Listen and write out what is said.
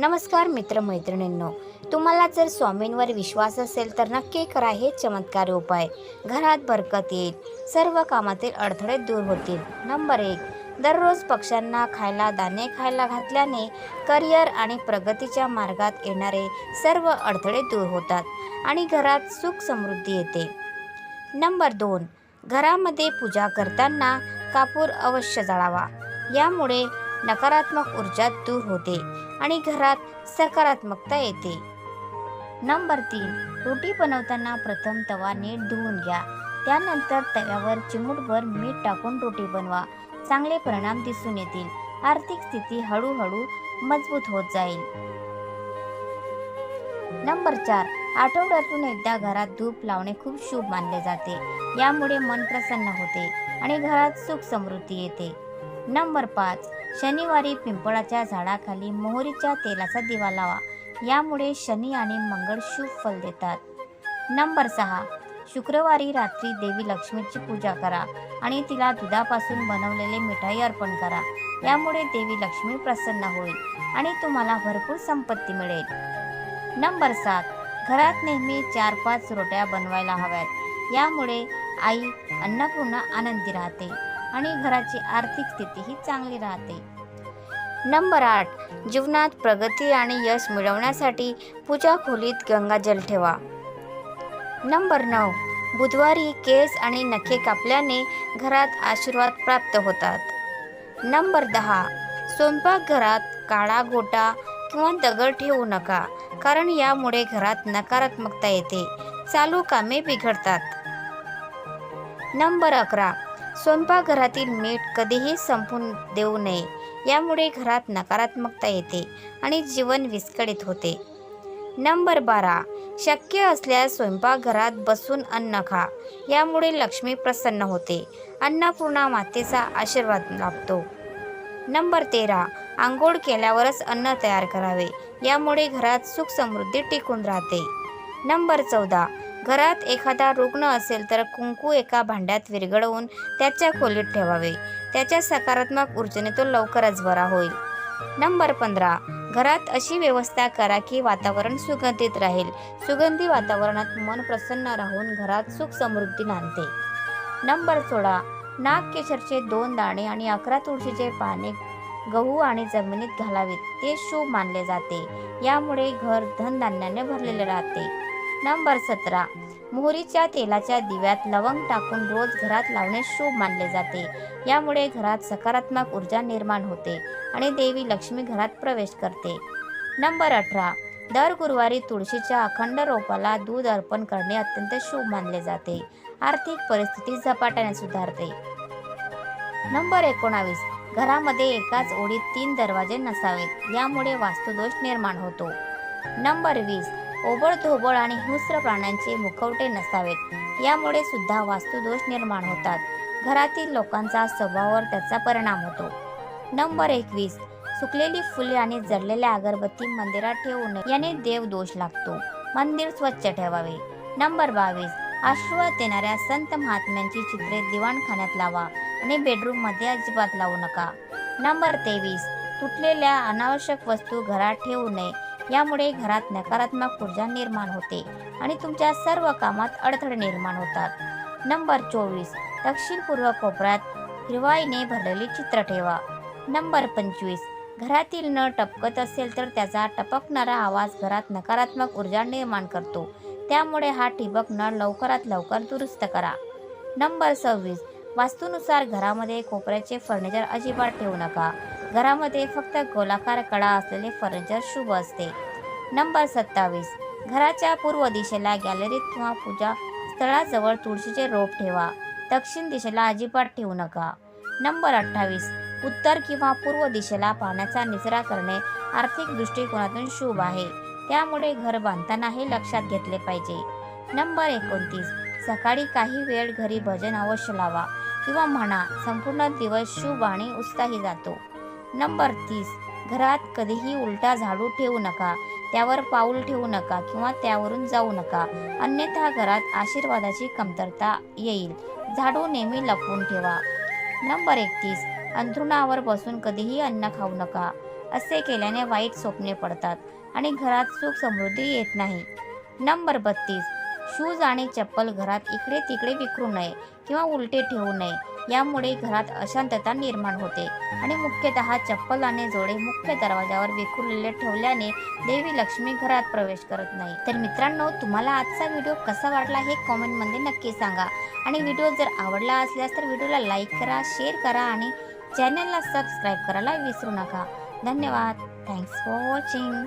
नमस्कार मित्रमैत्रिणींनो तुम्हाला जर स्वामींवर विश्वास असेल तर नक्की करा हे चमत्कारी उपाय. घरात बरकत येईल. सर्व कामातील अडथळे दूर होतील. नंबर एक दररोज पक्ष्यांना खायला दाणे खायला घातल्याने करिअर आणि प्रगतीच्या मार्गात येणारे सर्व अडथळे दूर होतात आणि घरात सुख समृद्धी येते. नंबर दोन घरामध्ये पूजा करताना कापूर अवश्य जाळावा. यामुळे नकारात्मक ऊर्जा दूर होते. आणि घरात सकारात्मकता येते. नंबर तीन रोटी बनवताना प्रथम तवा नीट धुवून घ्या. त्यानंतर तव्यावर चिमूटभर मीठ टाकून रोटी बनवा. चांगले परिणाम दिसून येतील. आर्थिक स्थिती हळूहळू मजबूत होत जाईल. नंबर चार आठवड्यातून एकदा घरात धूप लावणे खूप शुभ मानले जाते. यामुळे मन प्रसन्न होते आणि घरात सुख समृद्धी येते. नंबर पाच शनिवारी पिंपळाच्या झाडाखाली मोहरीच्या तेलाचा दिवा लावा. यामुळे शनी आणि मंगळ शुभ फल देतात. नंबर सहा. शुक्रवारी रात्री देवी लक्ष्मीची पूजा करा आणि तिला दुधापासून बनवलेले मिठाई अर्पण करा. यामुळे देवी लक्ष्मी प्रसन्न होईल आणि तुम्हाला भरपूर संपत्ती मिळेल. नंबर सात. घरात नेहमी चार पाच रोट्या बनवायला हव्यात. यामुळे आई अन्नपूर्णा आनंदी राहते. आणि घराची आर्थिक स्थितीही चांगली राहते. नंबर आठ जीवनात प्रगती आणि यश मिळवण्यासाठी पूजा खोलीत गंगाजल ठेवा. नंबर नऊ बुधवारी केस आणि नखे कापल्याने घरात आशीर्वाद प्राप्त होतात. नंबर दहा स्वयंपाकघरात काळा गोटा किंवा दगड ठेवू नका कारण यामुळे घरात नकारात्मकता येते चालू कामे बिघडतात. नंबर अकरा स्वयंपाकघरातील मीठ कधीही संपून देऊ नये. यामुळे घरात नकारात्मकता येते आणि जीवन विस्कळीत होते. नंबर बारा. शक्य असल्यास स्वयंपाकघरात बसून अन्न खा. यामुळे लक्ष्मी प्रसन्न होते. अन्नपूर्णा मातेचा आशीर्वाद लाभतो. नंबर तेरा. आंघोळ केल्यावरच अन्न तयार करावे. यामुळे घरात सुख समृद्धी टिकून राहते. नंबर चौदा. घरात एखादा रुग्ण असेल तर कुंकू एका भांड्यात विरघळवून त्याच्या खोलीत ठेवावे. त्याच्या सकारात्मक ऊर्जेने तो लवकरच बरा होईल. नंबर पंधरा. घरात अशी व्यवस्था करा की वातावरण सुगंधित राहील. सुगंधी वातावरणात मन प्रसन्न राहून घरात सुख समृद्धी नांदते. नंबर सोळा. नाग केशरचे दोन दाणे आणि अकरा तुळशीचे पाने गहू आणि जमिनीत घालावेत. ते शुभ मानले जाते. यामुळे घर धनधान्याने भरलेले राहते. नंबर सतरा. मोहरीच्या तेलाच्या दिव्यात लवंग टाकून रोज घरात लावणे शुभ मानले जाते. यामुळे घरात सकारात्मक ऊर्जा निर्माण होते आणि देवी लक्ष्मी घरात प्रवेश करते. नंबर अठरा. दर गुरुवारी तुळशीच्या अखंड रोपाला दूध अर्पण करणे अत्यंत शुभ मानले जाते. आर्थिक परिस्थिती झपाट्याने सुधारते. नंबर एकोणावीस. घरामध्ये एकाच ओळीत तीन दरवाजे नसावेत. यामुळे वास्तुदोष निर्माण होतो. नंबर वीस. ओबळ धोबळ आणि हिंस्र प्राण्यांचे मुखवटे नसावेत. यामुळे सुद्धा वास्तुदोष निर्माण होतात. घरातील लोकांचा स्वभावावर त्याचा परिणाम होतो. नंबर एकवीस. सुकलेली फुले आणि जळलेल्या अगरबत्ती मंदिरात ठेवू नये याने देव दोष लागतो. मंदिर स्वच्छ ठेवावे. नंबर बावीस. आशीर्वाद देणाऱ्या संत महात्म्यांची चित्रे दिवाणखान्यात लावा आणि बेडरूममध्ये अजिबात लावू नका. नंबर तेवीस. तुटलेल्या अनावश्यक वस्तू घरात ठेवू नये. यामुळे घरात नकारात्मक ऊर्जा निर्माण होते आणि तुमच्या सर्व कामात अडथळे निर्माण होतात. नंबर चोवीस. दक्षिण पूर्व कोपऱ्यात हिरवाईने भरलेली चित्र ठेवा. नंबर पंचवीस. घरातील नळ टपकत असेल तर त्याचा टपकणारा आवाज घरात नकारात्मक ऊर्जा निर्माण करतो. त्यामुळे हा ठिबक नळ लवकरात लवकर दुरुस्त करा. नंबर सव्वीस. वास्तूनुसार घरामध्ये कोपऱ्याचे फर्निचर अजिबात ठेवू नका. घरामध्ये फक्त गोलाकार कडा असलेले फर्निचर शुभ असते. नंबर सत्तावीस. घराच्या पूर्व दिशेला गॅलरीत किंवा पूजा स्थळाजवळ तुळशीचे रोप ठेवा. दक्षिण दिशेला अजिबात ठेवू नका. नंबर अठ्ठावीस. उत्तर किंवा पूर्व दिशेला पाण्याचा निचरा करणे आर्थिक दृष्टिकोनातून शुभ आहे. त्यामुळे घर बांधताना हे लक्षात घेतले पाहिजे. नंबर एकोणतीस. सकाळी काही वेळ घरी भजन अवश्य लावा किंवा म्हणा संपूर्ण दिवस शुभ आणि उत्साही जातो. नंबर तीस. घरात कधीही उलटा झाडू ठेवू नका. त्यावर पाऊल ठेवू नका किंवा त्यावरून जाऊ नका. अन्यथा घरात आशीर्वादाची कमतरता येईल. झाडू नेहमी लपवून ठेवा. नंबर एकतीस. अंथरुणावर बसून कधीही अन्न खाऊ नका. असे केल्याने वाईट स्वप्ने पडतात आणि घरात सुख समृद्धी येत नाही. नंबर बत्तीस. शूज आणि चप्पल घरात इकडे तिकडे विखरू नये किंवा उलटे ठेवू नये. यामुळे घरात अशांतता निर्माण होते. आणि मुख्यतः चप्पल आणि जोडे मुख्य दरवाजावर विखुरलेले ठेवल्याने देवी लक्ष्मी घरात प्रवेश करत नाही. तर मित्रांनो तुम्हाला आजचा व्हिडिओ कसा वाटला हे कॉमेंटमध्ये नक्की सांगा. आणि व्हिडिओ जर आवडला असल्यास तर व्हिडिओला लाईक करा शेअर करा आणि चॅनलला सबस्क्राईब करायला विसरू नका. धन्यवाद. Thanks for watching.